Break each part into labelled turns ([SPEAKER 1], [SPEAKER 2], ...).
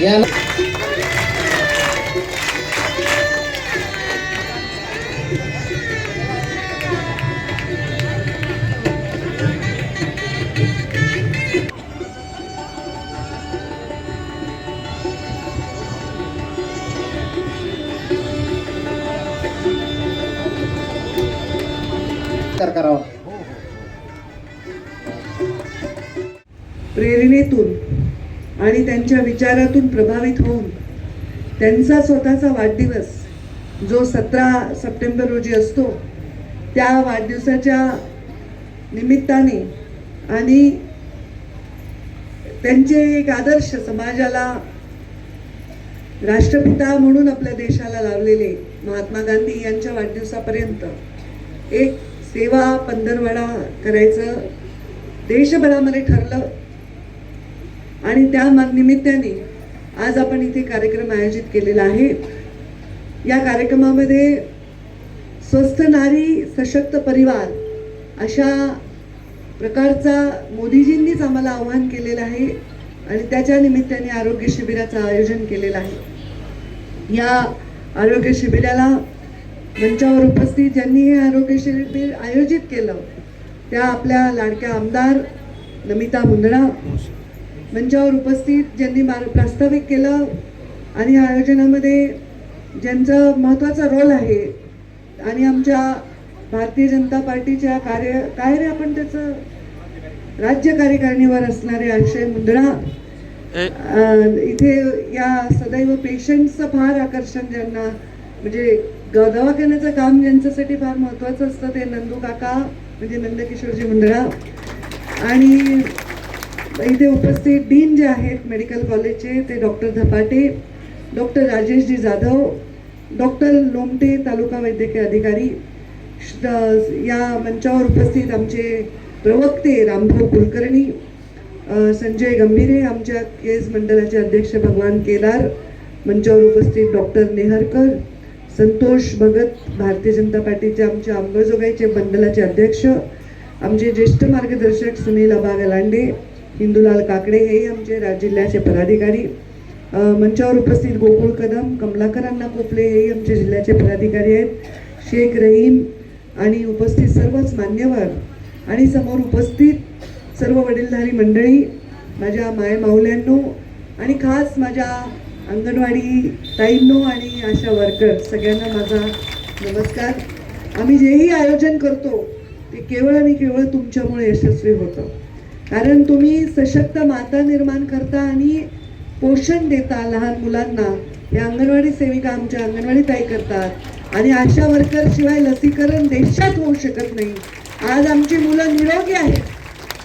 [SPEAKER 1] या नमस्कार करावा.
[SPEAKER 2] प्रेरणेतून आणि त्यांच्या विचारातून प्रभावित होऊन त्यांचा स्वतःचा वाढदिवस जो सतरा सप्टेंबर रोजी असतो त्या वाढदिवसाच्या निमित्ताने आणि त्यांचे एक आदर्श समाजाला राष्ट्रपिता म्हणून आपल्या देशाला लावलेले महात्मा गांधी यांच्या वाढदिवसापर्यंत एक सेवा पंधरवडा करायचं देशभरामध्ये ठरलं. आणि त्या निमित्ताने आज आपण इथे कार्यक्रम आयोजित केलेला आहे. या कार्यक्रमामध्ये स्वस्थ नारी सशक्त परिवार अशा प्रकारचा मोदीजींनीच आम्हाला आव्हान केलेलं आहे आणि त्याच्या निमित्ताने आरोग्य शिबिराचं आयोजन केलेलं आहे. या आरोग्य शिबिराला मंचावर उपस्थित ज्यांनी हे आरोग्य शिबिर आयोजित केलं त्या आपल्या लाडक्या आमदार नमिता मुंदडा मंचावर उपस्थित ज्यांनी मार प्रास्ताविक केलं आणि या आयोजनामध्ये ज्यांचं महत्त्वाचा रोल आहे आणि आमच्या भारतीय जनता पार्टीच्या कार्य काय रे आपण त्याचं राज्य कार्यकारिणीवर असणारे अक्षय मुंदडा इथे या सदैव पेशंटचं फार आकर्षण ज्यांना म्हणजे दवाखान्याचं काम ज्यांच्यासाठी फार महत्त्वाचं असतं ते नंदू काका म्हणजे नंदकिशोरजी मुंदडा आणि इथे उपस्थित डीन जे आहेत मेडिकल कॉलेजचे ते doctor Dhapate doctor Rajeshji Jadhav doctor Lomte taluka वैद्यकीय अधिकारी या मंचावर उपस्थित आमचे प्रवक्ते रामभाऊ कुलकर्णी संजय गंभीरे आमच्या केस मंडळाचे अध्यक्ष भगवान केदार मंचावर उपस्थित डॉक्टर नेहरकर संतोष भगत भारतीय जनता पार्टीचे आमच्या अंबळजोगाईचे मंडलाचे अध्यक्ष आमचे ज्येष्ठ मार्गदर्शक सुनील अबा गलांडे हिंदूलाल काकडे हे आमचे राज जिल्ह्याचे पदाधिकारी. मंचावर उपस्थित गोकुळ कदम कमलाकर अण्णा कोपले हे आमचे जिल्ह्याचे पदाधिकारी आहेत. शेख रहीम आणि उपस्थित सर्वच मान्यवर आणि समोर उपस्थित सर्व वडीलधारी मंडळी माझ्या माय माऊल्यांनो आणि खास माझ्या अंगणवाडी ताईंनो आणि आशा वर्कर सगळ्यांना माझा नमस्कार. आम्ही जेही आयोजन करतो ते केवळ आणि केवळ तुमच्यामुळे यशस्वी होतं. कारण तुम्ही सशक्त माता निर्माण करता आणि पोषण देता लहान मुलांना. हे अंगणवाडी सेविका आमच्या अंगणवाडी ताई करतात. आणि आशा वर्कर शिवाय लसीकरण देशात होऊ शकत नाही. आज आमची मुलं निरोगी आहेत.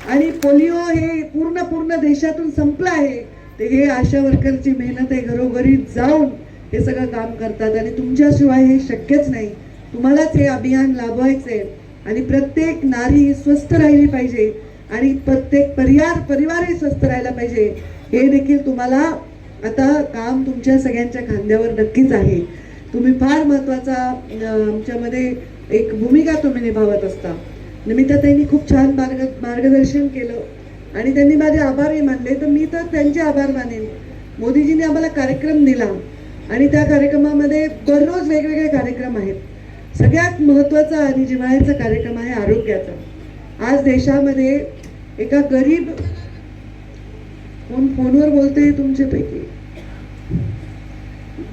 [SPEAKER 2] आणि पोलिओ हे पूर्ण पूर्ण देशातून संपलं आहे. ते हे आशा वर्करची मेहनत आहे घरोघरी जाऊन हे सगळं काम करतात आणि तुमच्याशिवाय हे शक्यच नाही. तुम्हालाच हे अभियान लाभवायचं आहे आणि प्रत्येक नारी ही स्वस्थ राहिली पाहिजे आणि प्रत्येक परिवार परिवारही स्वस्थ राहायला पाहिजे. हे देखील तुम्हाला आता काम तुमच्या सगळ्यांच्या खांद्यावर नक्कीच आहे. तुम्ही फार महत्त्वाचा आमच्यामध्ये एक भूमिका तुम्ही निभावत असता. नमिताताईंनी खूप छान मार्ग मार्गदर्शन केलं. आणि त्यांनी माझे आभारही मानले. तर मी तर त्यांचे आभार मानेन. मोदीजींनी आम्हाला कार्यक्रम दिला. आणि त्या कार्यक्रमामध्ये दररोज वेगवेगळे कार्यक्रम आहेत. सगळ्यात महत्त्वाचा आणि जिव्हाळ्याचा कार्यक्रम आहे आरोग्याचा. आज देशामध्ये एका गरीब कोण फोनवर बोलते तुमच्यापैकी?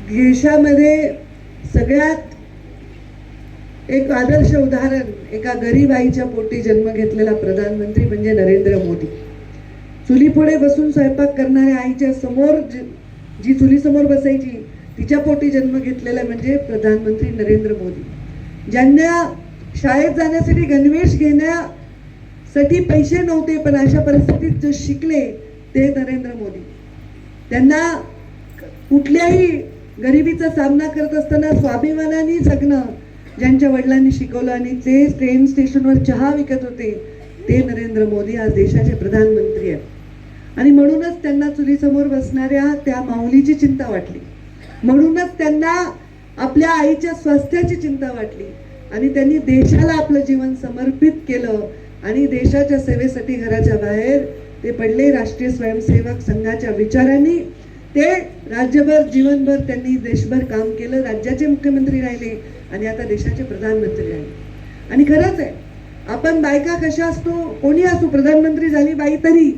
[SPEAKER 2] देशामध्ये सगळ्यात एक आदर्श उदाहरण एका गरीब आईच्या पोटी जन्म घेतलेला प्रधानमंत्री म्हणजे नरेंद्र मोदी. चुलीपुढे बसून स्वयंपाक करणाऱ्या आईच्या समोर जी- जी चुलीसमोर बसायची तिच्या पोटी जन्म घेतलेला म्हणजे प्रधानमंत्री नरेंद्र मोदी. ज्यांना शाळेत जाण्यासाठी गणवेश घेण्यासाठी पैसे नव्हते पण अशा परिस्थितीत जे शिकले ते नरेंद्र मोदी. त्यांना कुठल्याही गरिबीचा सामना करत असताना स्वाभिमानाने जगणं ज्यांच्या वडिलांनी शिकवलं आणि ते ट्रेन स्टेशनवर चहा विकत होते ते नरेंद्र मोदी आज देशाचे प्रधानमंत्री आहेत. आणि म्हणूनच त्यांना चुलीसमोर बसणाऱ्या त्या माऊलीची चिंता वाटली. म्हणूनच त्यांना आपल्या आईच्या स्वास्थ्याची चिंता वाटली. आणि त्यांनी देशाला आपलं जीवन समर्पित केलं आणि देशाच्या सेवेसाठी घराच्या बाहेर ते पडले. राष्ट्रीय स्वयंसेवक संघाच्या विचारांनी ते राज्यभर जीवनभर त्यांनी देशभर काम केलं. राज्याचे मुख्यमंत्री राहिले आणि आता देशाचे प्रधानमंत्री राहिले. आणि खरंच आहे आपण बायका कशा असतो? कोणी असो? प्रधानमंत्री झाली बाई तरी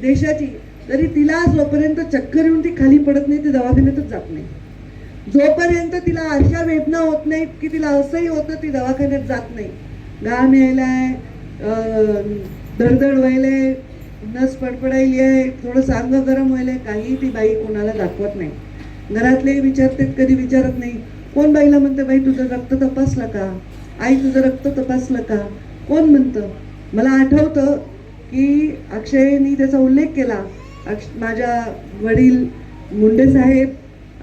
[SPEAKER 2] देशाची तरी तिला जोपर्यंत चक्कर येऊन ती खाली पडत नाही ती दवाखान्यातच जात नाही. जोपर्यंत तिला अशा वेदना होत नाहीत की तिला असंही होतं ती दवाखान्यात जात नाही. घाम यायलाय धडधड व्हायलंय नस पडपडायली आहे थोडंसं अंग गरम व्हायलंय काही ती बाई कोणाला दाखवत नाही. घरातले विचारतात कधी विचारत नाही. कोण बाईला म्हणते बाई तुझं रक्त तपासलं का? आई तुझं रक्त तपासलं का? कोण म्हणतं? मला आठवतं की अक्षयनी त्याचा उल्लेख केला. अक्ष माझ्या वडील मुंडे साहेब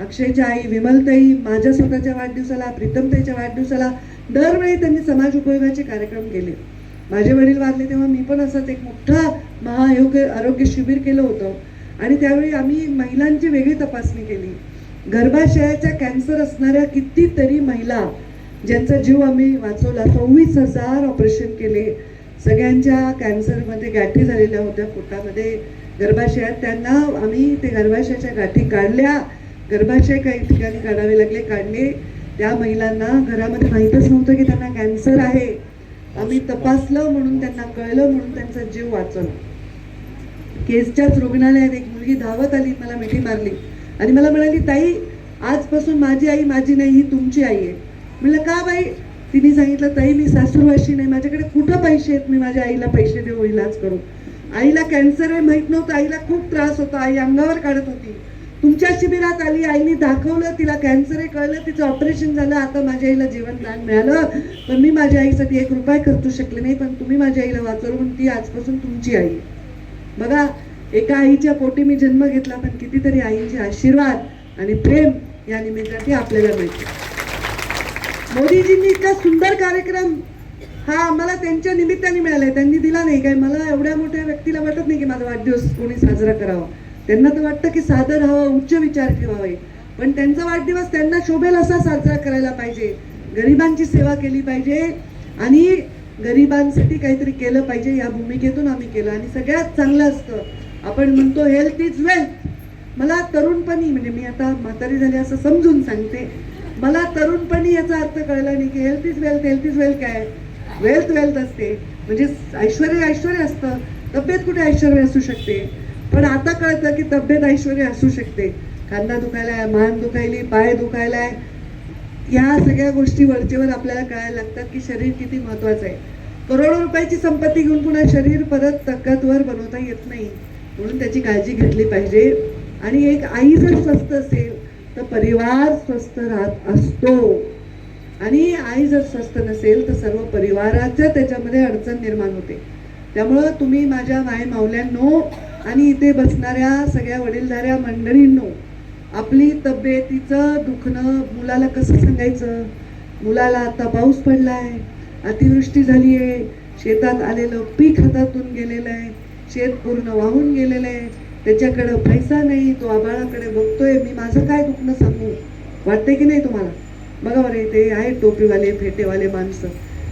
[SPEAKER 2] अक्षयच्या आई विमलताई माझ्या स्वतःच्या वाढदिवसाला प्रीतमताईच्या वाढदिवसाला दरवेळी त्यांनी समाज उपयोगाचे कार्यक्रम केले. माझे वडील वारले तेव्हा मी पण असंच एक मोठा महाआरोग्य आरोग्य शिबिर केलं होतं. आणि त्यावेळी आम्ही महिलांची वेगळी तपासणी केली. गर्भाशयाच्या कॅन्सर असणाऱ्या कितीतरी महिला ज्यांचा जीव आम्ही वाचवला सव्वीस हजार ऑपरेशन केले. सगळ्यांच्या कॅन्सरमध्ये गाठी झालेल्या होत्या पोटामध्ये गर्भाशयात त्यांना आम्ही ते गर्भाशयाच्या गाठी काढल्या. गर्भाशय काही ठिकाणी काढावे लागले काढले. त्या महिलांना घरामध्ये माहीतच नव्हतं की त्यांना कॅन्सर आहे. आम्ही तपासलं म्हणून त्यांना कळलं म्हणून त्यांचा जीव वाचवला. केसच्याच रुग्णालयात एक मुलगी धावत आली मला मिठी मारली. आणि मला म्हणाली ताई आजपासून माझी आई माझी नाही ही तुमची आई आहे. म्हणलं का बाई? तिने सांगितलं ताई मी सासूरवाशी नाही माझ्याकडे कुठं पैसे आहेत? मी माझ्या आईला पैसे देऊ इलाज करू. आईला कॅन्सर आहे माहीत नव्हतं. आईला खूप त्रास होता. आई अंगावर काढत होती. तुमच्या शिबिरात आली आईने दाखवलं तिला कॅन्सर आहे कळलं तिचं ऑपरेशन झालं. आता माझ्या आईला जीवनदान मिळालं. पण मी माझ्या आईसाठी एक रुपये खर्चू शकले नाही पण तुम्ही माझ्या आईला वाचवलं म्हणून ती आजपासून तुमची आई. बघा एका आईच्या पोटी मी जन्म घेतला पण कितीतरी आईंचे आशीर्वाद आणि प्रेम या निमित्ताने आपल्याला मिळते. मोदीजींनी इतका सुंदर कार्यक्रम हा आम्हाला त्यांच्या निमित्ताने मिळालाय. त्यांनी दिला नाही काय? मला एवढ्या मोठ्या व्यक्तीला वाटत नाही की माझा वाढदिवस कोणी साजरा करावा. त्यांना तर वाटतं की सादर हवं उच्च विचार ठेवावे. पण त्यांचा वाढदिवस त्यांना शोभेल असा साजरा करायला पाहिजे. गरिबांची सेवा केली पाहिजे आणि गरिबांसाठी काहीतरी केलं पाहिजे या भूमिकेतून आम्ही केलं. आणि सगळ्यात चांगलं असतं आपण म्हणतो हेल्थ इज वेल्थ मला तरुणपणी म्हणजे मी आता म्हातारी झाली असं समजून सांगते मला तरुणपणी याचा अर्थ कळला नाही की health is wealth health is wealth काय? वेल्थ वेल्थ असते. म्हणजे ऐश्वर ऐश्वर असतं. तब्येत कुठे ऐश्वर असू शकते? पण आता कळतं की तब्येत ऐश्वर असू शकते. खांदा दुखायलाय मान दुखायली पाय दुखायलाय. या सगळ्या गोष्टी वरचेवर आपल्याला कळायला लागतात की शरीर किती महत्वाचं आहे. करोडो रुपयाची संपत्ती घेऊन पुन्हा शरीर परत ताकदवर बनवता येत नाही. म्हणून त्याची काळजी घेतली पाहिजे. आणि एक आई जर स्वस्त असेल तर परिवार स्वस्थ राहत असतो. आणि आई जर स्वस्थ नसेल तर सर्व परिवाराच्या त्याच्यामध्ये अडचण निर्माण होते. त्यामुळं तुम्ही माझ्या माय मावल्यांनो आणि इथे बसणाऱ्या सगळ्या वडीलधाऱ्या मंडळींनो आपली तब्येतीचं दुखणं मुलाला कसं सांगायचं? मुलाला आता पाऊस पडलाय अतिवृष्टी झाली आहे शेतात आलेलं पीक हातातून गेलेलं आहे शेत पूर्ण वाहून गेलेलं आहे त्याच्याकडं पैसा नाही तो आबाळाकडे बघतोय मी माझं काय दुखणं सांगू? वाटतंय की नाही तुम्हाला? बघा बरं ते आहेत टोपीवाले फेटेवाले माणसं.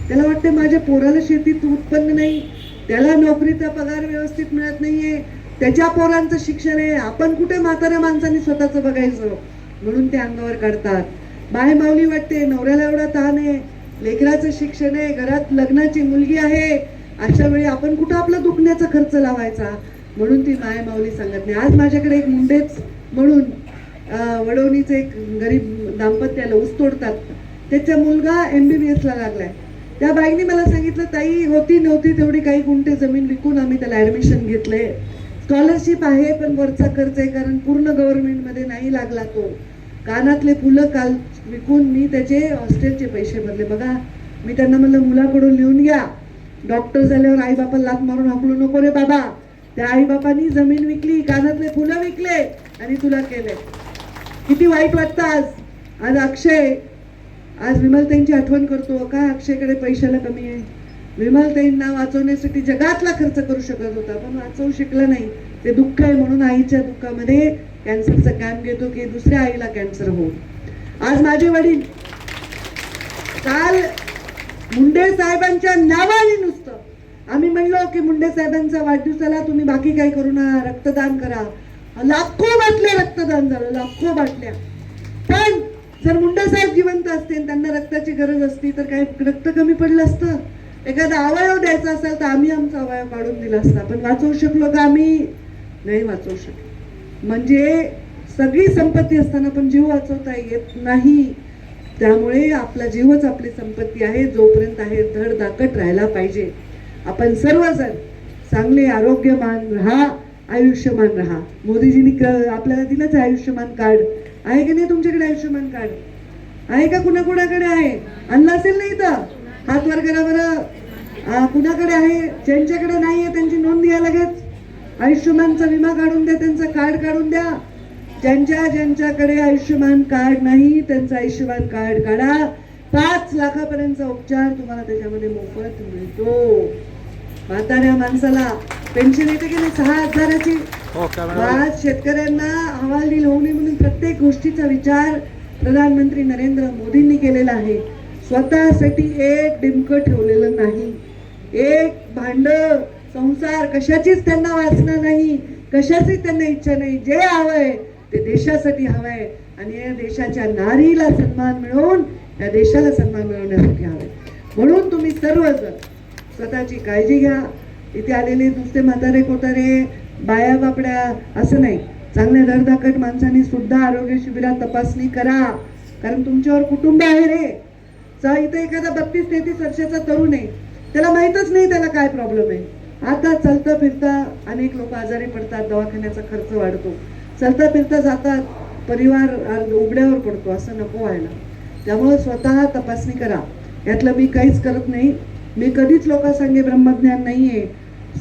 [SPEAKER 2] त्याला वाटते माझ्या पोराला शेतीत उत्पन्न नाही. त्याला नोकरीचा पगार व्यवस्थित मिळत नाहीये. त्याच्या पोरांचं शिक्षण आहे. आपण कुठे म्हाताऱ्या माणसांनी स्वतःचं बघायचं? म्हणून ते अंगावर काढतात. बाय माऊली वाटते नवऱ्याला एवढा ताण आहे. लेकराचं शिक्षण आहे. घरात लग्नाची मुलगी आहे. अशा वेळी आपण कुठं आपला दुखण्याचा खर्च लावायचा? म्हणून ती माय माऊली सांगत नाही. आज माझ्याकडे एक मुंडेच म्हणून वडवणीचं एक गरीब दाम्पत्याला ऊस तोडतात. त्याचा मुलगा एम बी बी एसला लागलाय. त्या बाईंनी मला सांगितलं ताई होती नव्हती तेवढी काही गुंठे जमीन विकून आम्ही त्याला ॲडमिशन घेतले. स्कॉलरशिप आहे पण वरचा खर्च आहे कारण पूर्ण गव्हर्नमेंटमध्ये नाही लागला तो. कानातले फुलं काल विकून मी त्याचे हॉस्टेलचे पैसे भरले. बघा मी त्यांना म्हणलं मुलाकडून लिहून घ्या. डॉक्टर झाल्यावर आई बापा लात मारून हाकलू नको रे बाबा. त्या आई बापानी जमीन विकली कानातले फुलं विकले आणि तुला केले. किती वाईट वाटतं आज. आज अक्षय आज विमलताईंची आठवण करतो. काय अक्षयकडे पैशाला कमी आहे? विमलताईंना वाचवण्यासाठी जगातला खर्च करू शकत होता पण वाचवू शकला नाही. ते दुःख आहे म्हणून आईच्या दुःखामध्ये कॅन्सरचं काम घेतो की दुसऱ्या आईला कॅन्सर होऊ आज माझे वडील काल मुंडे साहेबांच्या नावाने नुसतं आम्ही म्हणलो की मुंडे साहेबांचा वाढदिवसाला तुम्ही बाकी काही करू ना रक्तदान करा. लाखो बाटल्या रक्तदान झालं लाखो बाटल्या. पण जर मुंडे साहेब जिवंत असते त्यांना रक्ताची गरज असती तर काही रक्त कमी पडलं असतं. एखादा अवयव द्यायचा असेल तर आम्ही आमचा अवयव काढून दिला असता. पण वाचवू शकलो का आम्ही? नाही वाचवू शकलो. म्हणजे सगळी संपत्ती असताना पण जीव वाचवता येत नाही. त्यामुळे आपला जीवच आपली संपत्ती आहे जोपर्यंत आहे धड दाकट राहायला पाहिजे. आपण सर्वजण चांगले आरोग्यमान राहा आयुष्यमान राहा. मोदीजींनी क- आपल्याला दिलंच आहे आयुष्यमान कार्ड. आहे की नाही तुमच्याकडे आयुष्यमान कार्ड? आहे का कुणाकुणाकडे आहे? आणलं असेल नाही इथं? हात वर करा बरं. कुणाकडे आहे? ज्यांच्याकडे नाही आहे त्यांची नोंद घ्या लगेच. आयुष्यमानचा विमा काढून द्या त्यांचं कार्ड काढून द्या. ज्यांच्या ज्यांच्याकडे आयुष्यमान कार्ड नाही त्यांचं आयुष्यमान कार्ड काढा. पाच लाखापर्यंतचा उपचार तुम्हाला त्याच्यामध्ये मोफत मिळतो. म्हाताऱ्या माणसाला पेन्शन येते की नाही? सहा हजाराची.
[SPEAKER 1] हो
[SPEAKER 2] आज शेतकऱ्यांना हवालदिल होऊ नये म्हणून प्रत्येक गोष्टीचा विचार प्रधानमंत्री नरेंद्र मोदींनी केलेला आहे. स्वतःसाठी एक डिमकं ठेवलेलं नाही. एक भांड संसार कशाचीच त्यांना वासना नाही. कशाचीच त्यांना इच्छा नाही. जे हवंय ते देशासाठी हवंय. आणि या देशाच्या नारीला सन्मान मिळवून या देशाला सन्मान मिळवण्यासाठी हवंय. म्हणून तुम्ही सर्वजण स्वतःची काळजी घ्या. इथे आलेले नुसते म्हातारे कोतारे बाया बापड्या असं नाही. चांगल्या धडधाकट माणसांनी सुद्धा आरोग्य शिबिरात तपासणी करा. कारण तुमच्यावर कुटुंब आहे रे. चा इथे एखादा बत्तीस तेहतीस वर्षाचा तरुण आहे. त्याला माहीतच नाही त्याला काय प्रॉब्लेम आहे. आता चलता फिरता अनेक लोक आजारी पडतात दवाखान्याचा खर्च वाढतो. चलता फिरता जातात परिवार उघड्यावर पडतो असं नको व्हायला. त्यामुळे स्वतः तपासणी करा. यातलं मी काहीच करत नाही. मी कधीच लोकांसांगे ब्रह्मज्ञान नाही आहे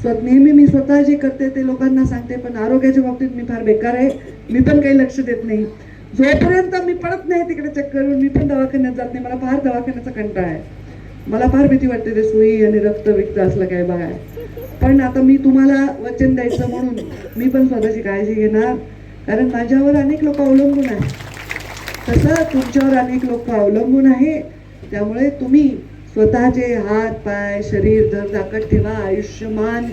[SPEAKER 2] स्व नेहमी मी स्वतः जे करते ते लोकांना सांगते पण आरोग्याच्या बाबतीत मी फार बेकार आहे. मी पण काही लक्ष देत नाही. जोपर्यंत मी पडत नाही तिकडे चक्कर मी पण दवाखान्यात जात नाही. मला फार दवाखान्याचा कंटाळा आहे. मला फार भीती वाटते ते सुई आणि रक्त विकत असलं काय बघाय पण आता मी तुम्हाला वचन द्यायचं म्हणून मी पण स्वतःची काळजी घेणार. कारण माझ्यावर अनेक लोक अवलंबून आहेत. तसं तुमच्यावर अनेक लोक अवलंबून आहे. त्यामुळे तुम्ही स्वतःचे हात पाय शरीर धर दाकट ठेवा आयुष्यमान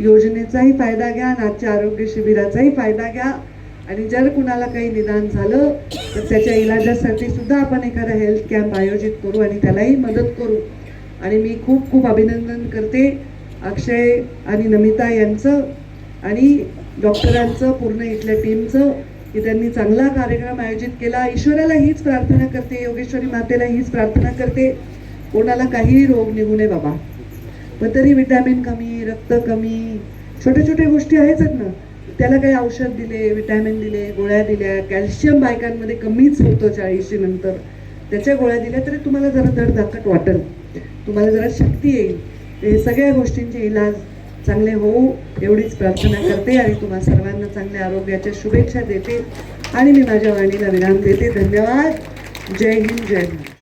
[SPEAKER 2] योजनेचाही फायदा घ्या आणि आजच्या आरोग्य शिबिराचाही फायदा घ्या. आणि जर कुणाला काही निदान झालं तर त्याच्या इलाजासाठी सुद्धा आपण एखादा हेल्थ कॅम्प आयोजित करू आणि त्यालाही मदत करू. आणि मी खूप खूप अभिनंदन करते अक्षय आणि नमिता यांचं आणि डॉक्टरांचं पूर्ण इथल्या टीमचं की त्यांनी चांगला कार्यक्रम आयोजित केला. ईश्वराला हीच प्रार्थना करते योगेश्वरी मातेला हीच प्रार्थना करते. कोणाला काहीही रोग निघू नये बाबा. पण तरी विटॅमिन कमी रक्त कमी छोट्या छोट्या गोष्टी आहेच ना. त्याला काही औषध दिले विटॅमिन दिले गोळ्या दिल्या कॅल्शियम बायकांमध्ये कमीच होतं चाळीशी नंतर. त्याच्या गोळ्या दिल्या तरी तुम्हाला जरा धडधाकट वाटेल. तुम्हाला जरा शक्ती येईल. हे सगळ्या गोष्टींचे इलाज चांगले होऊ एवढीच प्रार्थना करते आणि तुम्हा सर्वांना चांगल्या आरोग्याच्या शुभेच्छा देते. आणि मी माझ्या वाणीला विराम देते. धन्यवाद. जय हिंद जय हिंद